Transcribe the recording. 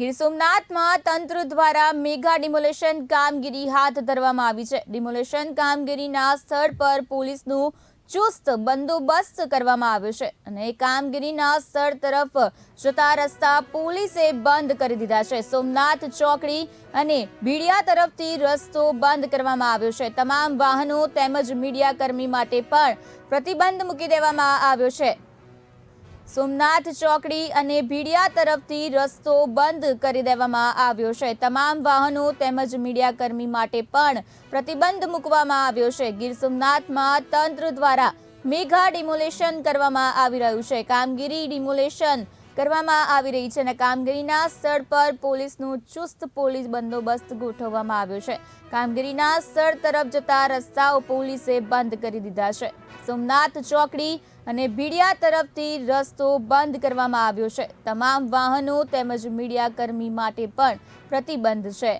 ગીર સોમનાથમાં તંત્ર દ્વારા મેગા ડિમોલેશન કામગીરી હાથ ધરવામાં આવી છે. ડિમોલેશન કામગીરીના સ્થળ પર પોલીસનું ચુસ્ત બંદોબસ્ત કરવામાં આવ્યો છે અને કામગીરીના સ્થળ તરફ જતા રસ્તા પોલીસે બંધ કરી દીધા છે. સોમનાથ ચોકડી અને ભીડિયા તરફથી રસ્તો બંધ કરવામાં આવ્યો છે. તમામ વાહનો તેમજ મીડિયા કર્મી માટે પણ પ્રતિબંધ મૂકી દેવામાં આવ્યો છે. સોમનાથ ચોકડી અને ભીડિયા તરફથી રસ્તો બંધ કરી દેવામાં આવ્યો છે. તમામ વાહનો તેમજ મીડિયાકર્મી માટે પણ પ્રતિબંધ મૂકવામાં આવ્યો છે. ગીર સોમનાથમાં તંત્ર દ્વારા મેઘા ડિમોલેશન કરવામાં આવી રહ્યું છે. કામગીરી ડિમોલેશન કરવામાં આવી રહી છે અને કામગીરીના સ્થળ પર પોલીસનું ચુસ્ત પોલીસ બંદોબસ્ત ગોઠવવામાં આવ્યો છે. કામગીરીના સ્થળ તરફ જતા રસ્તાઓ પોલીસે બંધ કરી દીધા છે. સોમનાથ ચોકડી અને ભીડિયા તરફથી રસ્તો બંધ કરવામાં આવ્યો છે. તમામ વાહનો તેમજ મીડિયા કર્મી માટે પણ પ્રતિબંધ છે.